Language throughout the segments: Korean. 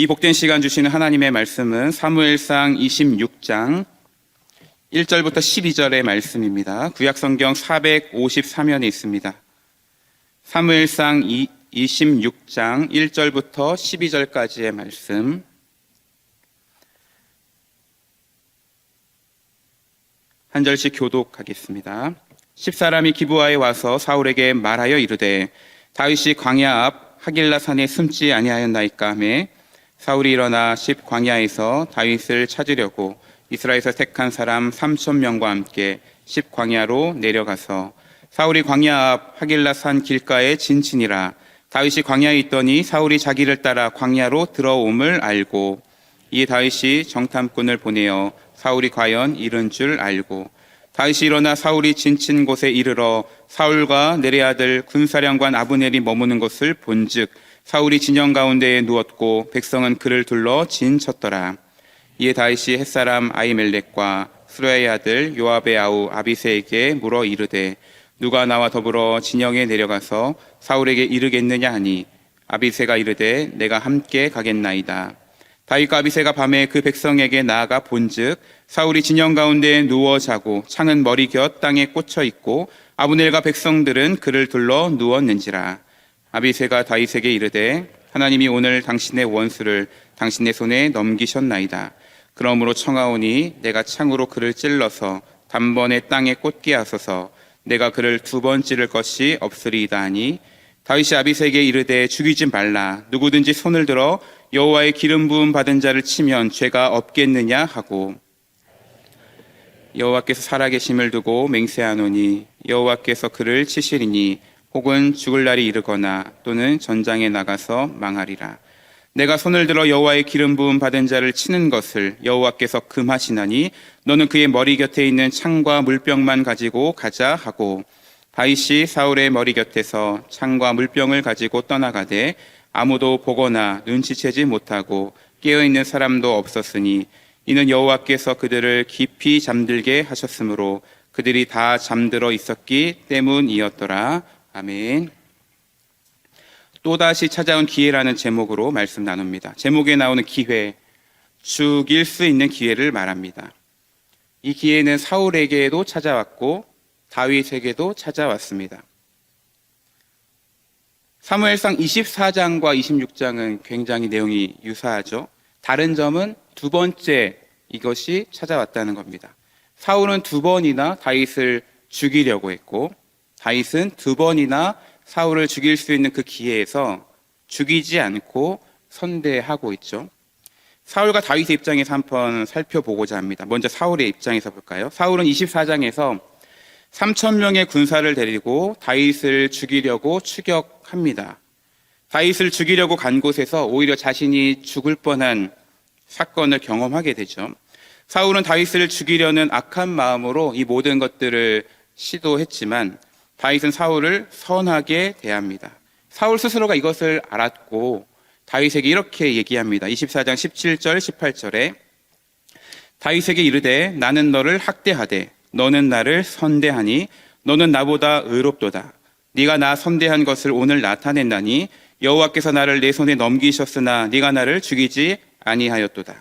이 복된 시간 주시는 하나님의 말씀은 사무엘상 26장 1절부터 12절의 말씀입니다. 구약 성경 453면에 있습니다. 사무엘상 26장 1절부터 12절까지의 말씀. 한 절씩 교독하겠습니다. 십사람이 기부하에 와서 사울에게 말하여 이르되 다윗이 광야 앞 하길라 산에 숨지 아니하였나이까 하매 사울이 일어나 십 광야에서 다윗을 찾으려고 이스라엘에서 택한 사람 삼천 명과 함께 십 광야로 내려가서 사울이 광야 앞 하길라 산 길가에 진친이라. 다윗이 광야에 있더니 사울이 자기를 따라 광야로 들어옴을 알고 이에 다윗이 정탐꾼을 보내어 사울이 과연 이른 줄 알고 다윗이 일어나 사울이 진친 곳에 이르러 사울과 내레 아들 군사령관 아브넬이 머무는 것을 본즉 사울이 진영 가운데에 누웠고 백성은 그를 둘러 진쳤더라. 이에 다윗이 햇사람 아이멜렉과 수레의 아들 요압의 아우 아비세에게 물어 이르되 누가 나와 더불어 진영에 내려가서 사울에게 이르겠느냐 하니 아비세가 이르되 내가 함께 가겠나이다. 다윗과 아비세가 밤에 그 백성에게 나아가 본즉 사울이 진영 가운데 누워 자고 창은 머리 곁 땅에 꽂혀 있고 아브넬과 백성들은 그를 둘러 누웠는지라 아비세가 다윗에게 이르되 하나님이 오늘 당신의 원수를 당신의 손에 넘기셨나이다. 그러므로 청하오니 내가 창으로 그를 찔러서 단번에 땅에 꽂게 하소서. 내가 그를 두 번 찌를 것이 없으리이다 하니 다윗이 아비세에게 이르되 죽이지 말라. 누구든지 손을 들어 여호와의 기름 부음 받은 자를 치면 죄가 없겠느냐 하고. 여호와께서 살아계심을 두고 맹세하노니 여호와께서 그를 치시리니 혹은 죽을 날이 이르거나 또는 전장에 나가서 망하리라 내가 손을 들어 여호와의 기름 부음 받은 자를 치는 것을 여호와께서 금하시나니 너는 그의 머리 곁에 있는 창과 물병만 가지고 가자 하고 다윗이 사울의 머리 곁에서 창과 물병을 가지고 떠나가되 아무도 보거나 눈치채지 못하고 깨어 있는 사람도 없었으니 이는 여호와께서 그들을 깊이 잠들게 하셨으므로 그들이 다 잠들어 있었기 때문이었더라. 아멘. 또다시 찾아온 기회라는 제목으로 말씀 나눕니다. 제목에 나오는 기회, 죽일 수 있는 기회를 말합니다. 이 기회는 사울에게도 찾아왔고 다윗에게도 찾아왔습니다. 사무엘상 24장과 26장은 굉장히 내용이 유사하죠. 다른 점은 두 번째 이것이 찾아왔다는 겁니다. 사울은 두 번이나 다윗을 죽이려고 했고 다윗은 두 번이나 사울을 죽일 수 있는 그 기회에서 죽이지 않고 선대하고 있죠. 사울과 다윗의 입장에서 한번 살펴보고자 합니다. 먼저 사울의 입장에서 볼까요? 사울은 24장에서 3천 명의 군사를 데리고 다윗을 죽이려고 추격합니다. 다윗을 죽이려고 간 곳에서 오히려 자신이 죽을 뻔한 사건을 경험하게 되죠. 사울은 다윗을 죽이려는 악한 마음으로 이 모든 것들을 시도했지만 다윗은 사울을 선하게 대합니다. 사울 스스로가 이것을 알았고 다윗에게 이렇게 얘기합니다. 24장 17절 18절에 다윗에게 이르되 나는 너를 학대하되 너는 나를 선대하니 너는 나보다 의롭도다. 네가 나 선대한 것을 오늘 나타낸다니 여호와께서 나를 내 손에 넘기셨으나 네가 나를 죽이지 아니하였도다.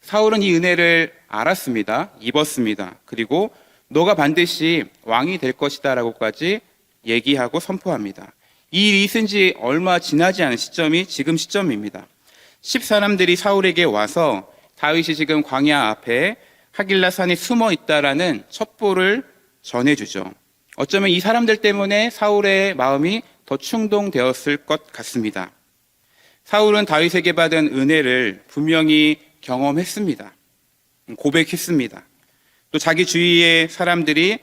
사울은 이 은혜를 알았습니다. 입었습니다. 그리고 너가 반드시 왕이 될 것이다라고까지 얘기하고 선포합니다. 이 일이 있은 지 얼마 지나지 않은 시점이 지금 시점입니다. 십 사람들이 사울에게 와서 다윗이 지금 광야 앞에 하길라 산에 숨어 있다라는 첩보를 전해주죠. 어쩌면 이 사람들 때문에 사울의 마음이 더 충동되었을 것 같습니다. 사울은 다윗에게 받은 은혜를 분명히 경험했습니다. 고백했습니다. 또 자기 주위의 사람들이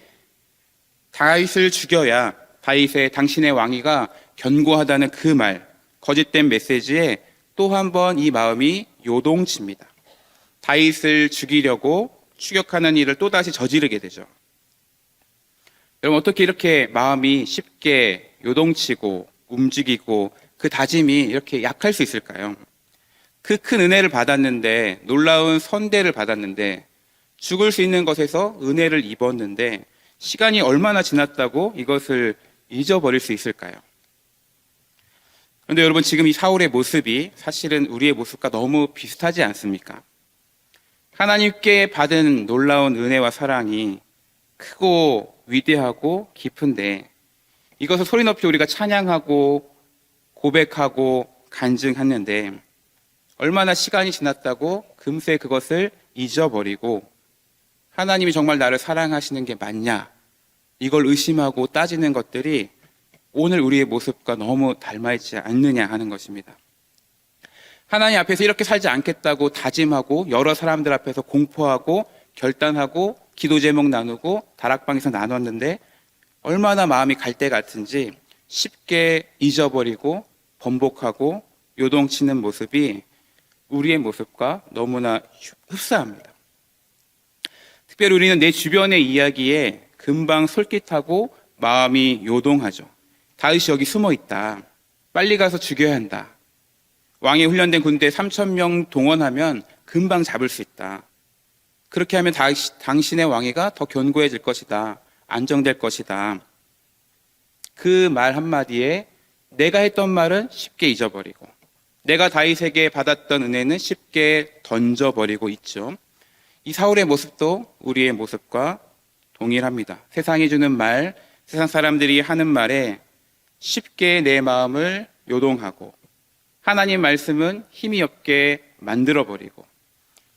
다윗을 죽여야 다윗의 당신의 왕위가 견고하다는 그 말, 거짓된 메시지에 또 한 번 이 마음이 요동칩니다. 다윗을 죽이려고 추격하는 일을 또다시 저지르게 되죠. 여러분, 어떻게 이렇게 마음이 쉽게 요동치고 움직이고 그 다짐이 이렇게 약할 수 있을까요? 그 큰 은혜를 받았는데, 놀라운 선대를 받았는데, 죽을 수 있는 것에서 은혜를 입었는데, 시간이 얼마나 지났다고 이것을 잊어버릴 수 있을까요? 그런데 여러분 지금 이 사울의 모습이 사실은 우리의 모습과 너무 비슷하지 않습니까? 하나님께 받은 놀라운 은혜와 사랑이 크고 위대하고 깊은데 이것을 소리 높이 우리가 찬양하고 고백하고 간증했는데 얼마나 시간이 지났다고 금세 그것을 잊어버리고 하나님이 정말 나를 사랑하시는 게 맞냐 이걸 의심하고 따지는 것들이 오늘 우리의 모습과 너무 닮아있지 않느냐 하는 것입니다. 하나님 앞에서 이렇게 살지 않겠다고 다짐하고 여러 사람들 앞에서 공포하고 결단하고 기도 제목 나누고 다락방에서 나눴는데 얼마나 마음이 갈 때 같은지 쉽게 잊어버리고 번복하고 요동치는 모습이 우리의 모습과 너무나 흡사합니다. 특별히 우리는 내 주변의 이야기에 금방 솔깃하고 마음이 요동하죠. 다윗이 여기 숨어 있다. 빨리 가서 죽여야 한다. 왕이 훈련된 군대 3천 명 동원하면 금방 잡을 수 있다. 그렇게 하면 다- 당신의 왕위가 더 견고해질 것이다. 안정될 것이다. 그 말 한마디에 내가 했던 말은 쉽게 잊어버리고 내가 다윗에게 받았던 은혜는 쉽게 던져버리고 있죠. 이 사울의 모습도 우리의 모습과 동일합니다. 세상이 주는 말, 세상 사람들이 하는 말에 쉽게 내 마음을 요동하고 하나님 말씀은 힘이 없게 만들어버리고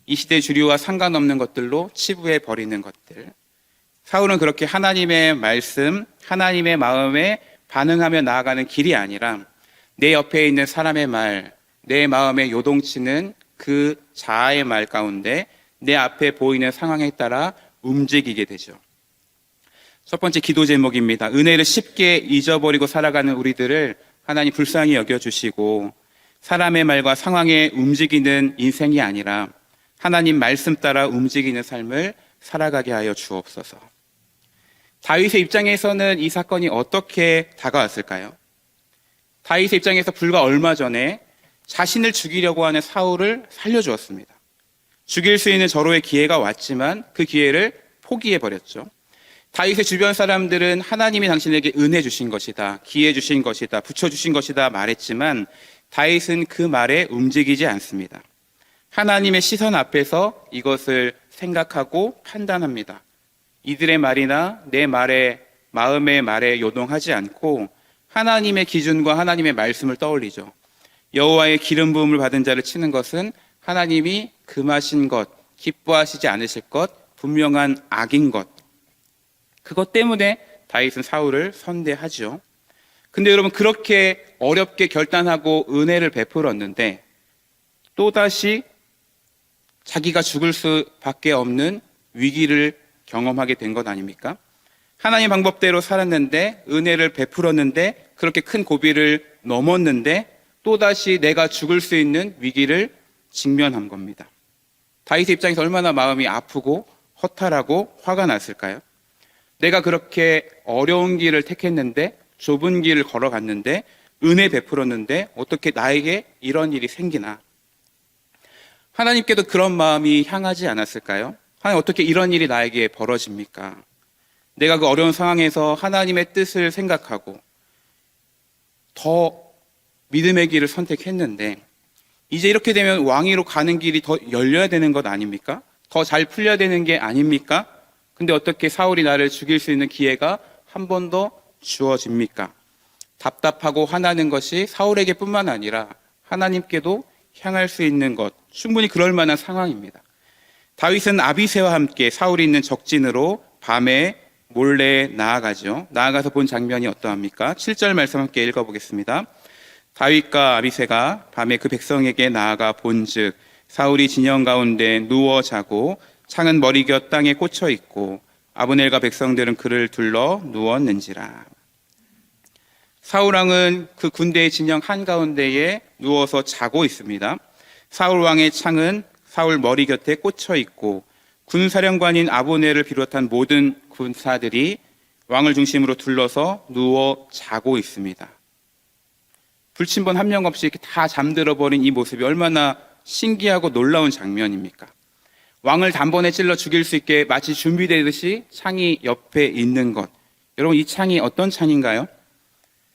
이 시대 주류와 상관없는 것들로 치부해 버리는 것들. 사울은 그렇게 하나님의 말씀, 하나님의 마음에 반응하며 나아가는 길이 아니라 내 옆에 있는 사람의 말, 내 마음에 요동치는 그 자아의 말 가운데 내 앞에 보이는 상황에 따라 움직이게 되죠. 첫 번째 기도 제목입니다. 은혜를 쉽게 잊어버리고 살아가는 우리들을 하나님 불쌍히 여겨주시고 사람의 말과 상황에 움직이는 인생이 아니라 하나님 말씀 따라 움직이는 삶을 살아가게 하여 주옵소서. 다윗의 입장에서는 이 사건이 어떻게 다가왔을까요? 다윗의 입장에서 불과 얼마 전에 자신을 죽이려고 하는 사울을 살려주었습니다. 죽일 수 있는 절호의 기회가 왔지만 그 기회를 포기해 버렸죠. 다윗의 주변 사람들은 하나님이 당신에게 은혜 주신 것이다, 기회 주신 것이다, 붙여 주신 것이다 말했지만 다윗은 그 말에 움직이지 않습니다. 하나님의 시선 앞에서 이것을 생각하고 판단합니다. 이들의 말이나 내 말에 마음의 말에 요동하지 않고 하나님의 기준과 하나님의 말씀을 떠올리죠. 여호와의 기름 부음을 받은 자를 치는 것은 하나님이 금하신 것, 기뻐하시지 않으실 것, 분명한 악인 것. 그것 때문에 다윗은 사울을 선대하죠. 근데 여러분 그렇게 어렵게 결단하고 은혜를 베풀었는데 또다시 자기가 죽을 수밖에 없는 위기를 경험하게 된 것 아닙니까? 하나님 방법대로 살았는데 은혜를 베풀었는데 그렇게 큰 고비를 넘었는데 또다시 내가 죽을 수 있는 위기를 직면한 겁니다. 다윗의 입장에서 얼마나 마음이 아프고 허탈하고 화가 났을까요? 내가 그렇게 어려운 길을 택했는데 좁은 길을 걸어갔는데 은혜 베풀었는데 어떻게 나에게 이런 일이 생기나? 하나님께도 그런 마음이 향하지 않았을까요? 하나님 어떻게 이런 일이 나에게 벌어집니까? 내가 그 어려운 상황에서 하나님의 뜻을 생각하고 더 믿음의 길을 선택했는데 이제 이렇게 되면 왕위로 가는 길이 더 열려야 되는 것 아닙니까? 더 잘 풀려야 되는 게 아닙니까? 근데 어떻게 사울이 나를 죽일 수 있는 기회가 한 번 더 주어집니까? 답답하고 화나는 것이 사울에게뿐만 아니라 하나님께도 향할 수 있는 것, 충분히 그럴 만한 상황입니다. 다윗은 아비세와 함께 사울이 있는 적진으로 밤에 몰래 나아가죠. 나아가서 본 장면이 어떠합니까? 7절 말씀 함께 읽어보겠습니다. 다윗과 아비세가 밤에 그 백성에게 나아가 본즉 사울이 진영 가운데 누워 자고 창은 머리곁 땅에 꽂혀 있고 아브넬과 백성들은 그를 둘러 누웠는지라. 사울 왕은 그 군대의 진영 한 가운데에 누워서 자고 있습니다. 사울 왕의 창은 사울 머리 곁에 꽂혀 있고 군사령관인 아보네를 비롯한 모든 군사들이 왕을 중심으로 둘러서 누워 자고 있습니다. 불침번 한 명 없이 이렇게 다 잠들어 버린 이 모습이 얼마나 신기하고 놀라운 장면입니까? 왕을 단번에 찔러 죽일 수 있게 마치 준비되듯이 창이 옆에 있는 것. 여러분 이 창이 어떤 창인가요?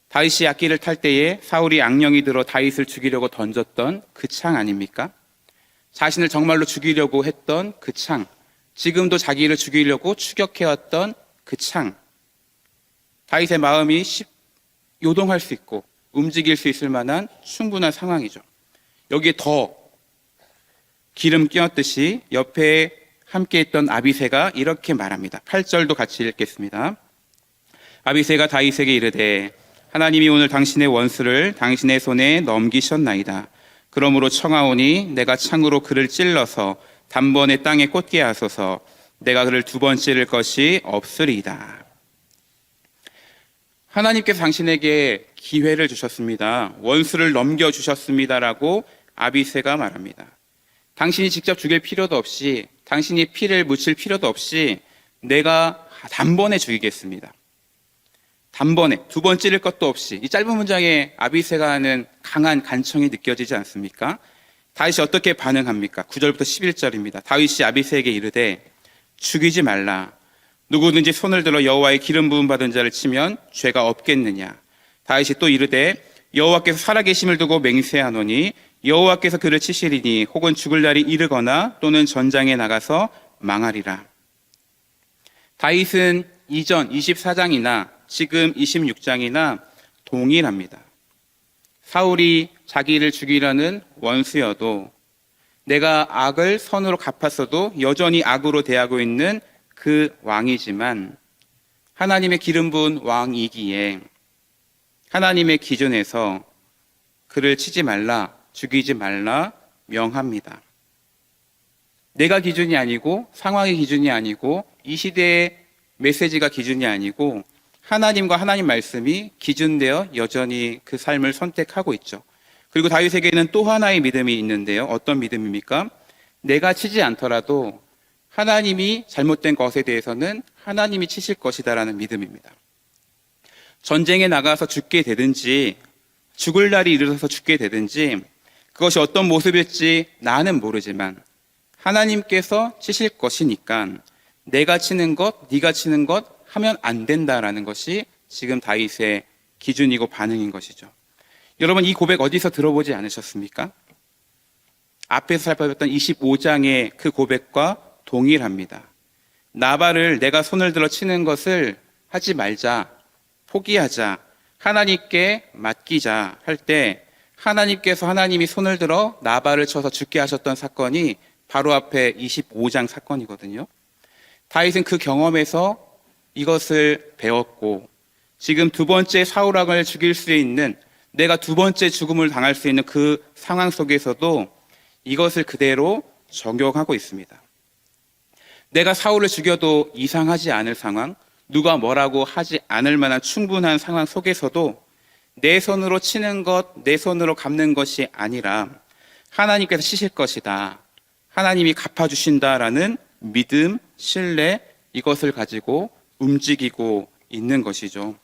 다윗이 악기를 탈 때에 사울이 악령이 들어 다윗을 죽이려고 던졌던 그 창 아닙니까? 자신을 정말로 죽이려고 했던 그 창. 지금도 자기를 죽이려고 추격해왔던 그 창. 다윗의 마음이 쉽- 요동할 수 있고 움직일 수 있을 만한 충분한 상황이죠. 여기에 더 기름 끼얹듯이 옆에 함께 있던 아비세가 이렇게 말합니다. 8절도 같이 읽겠습니다. 아비세가 다윗에게 이르되 하나님이 오늘 당신의 원수를 당신의 손에 넘기셨나이다. 그러므로 청하오니 내가 창으로 그를 찔러서 단번에 땅에 꽂게 하소서 내가 그를 두 번 찌를 것이 없으리이다. 하나님께서 당신에게 기회를 주셨습니다. 원수를 넘겨 주셨습니다라고 아비세가 말합니다. 당신이 직접 죽일 필요도 없이 당신이 피를 묻힐 필요도 없이 내가 단번에 죽이겠습니다. 단번에 두 번 찌를 것도 없이 이 짧은 문장에 아비세가 하는 강한 간청이 느껴지지 않습니까? 다윗이 어떻게 반응합니까? 9절부터 11절입니다. 다윗이 아비세에게 이르되 죽이지 말라. 누구든지 손을 들어 여호와의 기름 부음 받은 자를 치면 죄가 없겠느냐. 다윗이 또 이르되 여호와께서 살아계심을 두고 맹세하노니 여호와께서 그를 치시리니 혹은 죽을 날이 이르거나 또는 전장에 나가서 망하리라. 다윗은 이전 24장이나 지금 26장이나 동일합니다. 사울이 자기를 죽이려는 원수여도 내가 악을 선으로 갚았어도 여전히 악으로 대하고 있는 그 왕이지만 하나님의 기름 부은 왕이기에 하나님의 기준에서 그를 치지 말라, 죽이지 말라 명합니다. 내가 기준이 아니고 상황이 기준이 아니고 이 시대의 메시지가 기준이 아니고 하나님과 하나님 말씀이 기준되어 여전히 그 삶을 선택하고 있죠. 그리고 다윗에게는 또 하나의 믿음이 있는데요. 어떤 믿음입니까? 내가 치지 않더라도 하나님이 잘못된 것에 대해서는 하나님이 치실 것이다라는 믿음입니다. 전쟁에 나가서 죽게 되든지 죽을 날이 이르러서 죽게 되든지 그것이 어떤 모습일지 나는 모르지만 하나님께서 치실 것이니까 내가 치는 것, 네가 치는 것 하면 안 된다라는 것이 지금 다윗의 기준이고 반응인 것이죠. 여러분 이 고백 어디서 들어보지 않으셨습니까? 앞에서 살펴봤던 25장의 그 고백과 동일합니다. 나발을 내가 손을 들어 치는 것을 하지 말자, 포기하자, 하나님께 맡기자 할 때 하나님께서 하나님이 손을 들어 나발을 쳐서 죽게 하셨던 사건이 바로 앞에 25장 사건이거든요. 다윗은 그 경험에서 이것을 배웠고 지금 두 번째 사울왕을 죽일 수 있는 내가 두 번째 죽음을 당할 수 있는 그 상황 속에서도 이것을 그대로 적용하고 있습니다. 내가 사울을 죽여도 이상하지 않을 상황, 누가 뭐라고 하지 않을 만한 충분한 상황 속에서도 내 손으로 치는 것, 내 손으로 갚는 것이 아니라 하나님께서 치실 것이다. 하나님이 갚아주신다라는 믿음, 신뢰, 이것을 가지고 움직이고 있는 것이죠.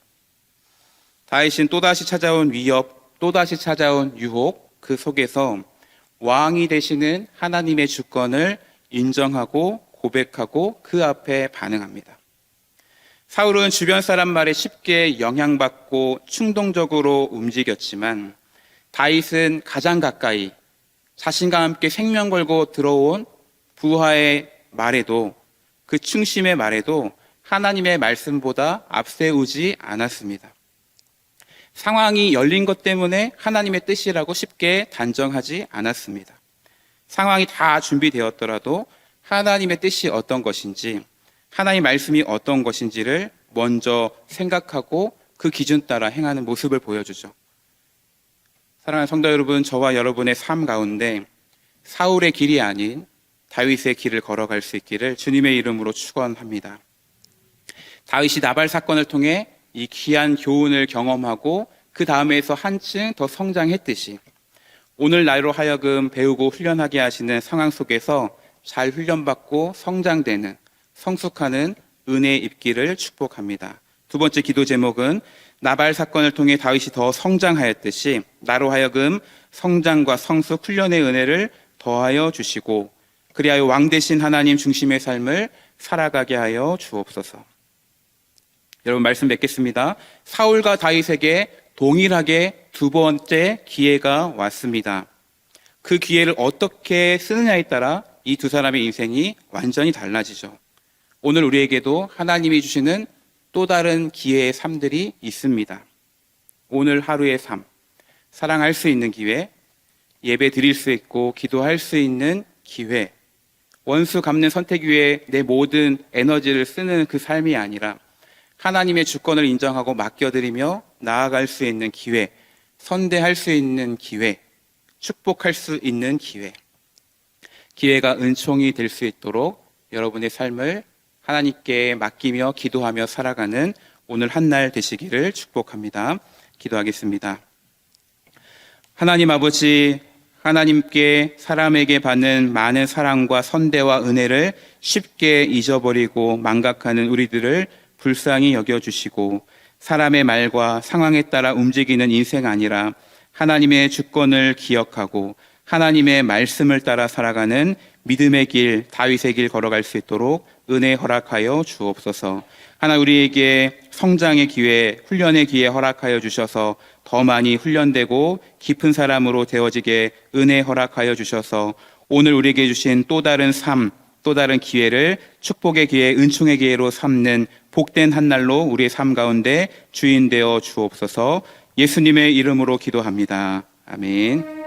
다윗은 또다시 찾아온 위협, 또다시 찾아온 유혹, 그 속에서 왕이 되시는 하나님의 주권을 인정하고 고백하고 그 앞에 반응합니다. 사울은 주변 사람 말에 쉽게 영향받고 충동적으로 움직였지만 다윗은 가장 가까이 자신과 함께 생명 걸고 들어온 부하의 말에도 그 충심의 말에도 하나님의 말씀보다 앞세우지 않았습니다. 상황이 열린 것 때문에 하나님의 뜻이라고 쉽게 단정하지 않았습니다. 상황이 다 준비되었더라도 하나님의 뜻이 어떤 것인지, 하나님 말씀이 어떤 것인지를 먼저 생각하고 그 기준 따라 행하는 모습을 보여주죠. 사랑하는 성도 여러분, 저와 여러분의 삶 가운데 사울의 길이 아닌 다윗의 길을 걸어갈 수 있기를 주님의 이름으로 축원합니다. 다윗이 나발 사건을 통해 이 귀한 교훈을 경험하고 그 다음에서 한층 더 성장했듯이 오늘 나로 하여금 배우고 훈련하게 하시는 상황 속에서 잘 훈련받고 성장되는 성숙하는 은혜 입기를 축복합니다. 두 번째 기도 제목은 나발 사건을 통해 다윗이 더 성장하였듯이 나로 하여금 성장과 성숙 훈련의 은혜를 더하여 주시고 그리하여 왕 대신 하나님 중심의 삶을 살아가게 하여 주옵소서. 여러분 말씀 맺겠습니다. 사울과 다윗에게 동일하게 두 번째 기회가 왔습니다. 그 기회를 어떻게 쓰느냐에 따라 이 두 사람의 인생이 완전히 달라지죠. 오늘 우리에게도 하나님이 주시는 또 다른 기회의 삶들이 있습니다. 오늘 하루의 삶, 사랑할 수 있는 기회, 예배 드릴 수 있고 기도할 수 있는 기회, 원수 갚는 선택 위에 내 모든 에너지를 쓰는 그 삶이 아니라 하나님의 주권을 인정하고 맡겨드리며 나아갈 수 있는 기회, 선대할 수 있는 기회, 축복할 수 있는 기회. 기회가 은총이 될 수 있도록 여러분의 삶을 하나님께 맡기며 기도하며 살아가는 오늘 한 날 되시기를 축복합니다. 기도하겠습니다. 하나님 아버지, 하나님께 사람에게 받는 많은 사랑과 선대와 은혜를 쉽게 잊어버리고 망각하는 우리들을 불쌍히 여겨주시고 사람의 말과 상황에 따라 움직이는 인생 아니라 하나님의 주권을 기억하고 하나님의 말씀을 따라 살아가는 믿음의 길, 다윗의 길 걸어갈 수 있도록 은혜 허락하여 주옵소서. 하나 우리에게 성장의 기회, 훈련의 기회 허락하여 주셔서 더 많이 훈련되고 깊은 사람으로 되어지게 은혜 허락하여 주셔서 오늘 우리에게 주신 또 다른 삶, 또 다른 기회를 축복의 기회, 은총의 기회로 삼는 복된 한 날로 우리의 삶 가운데 주인 되어 주옵소서 예수님의 이름으로 기도합니다. 아멘.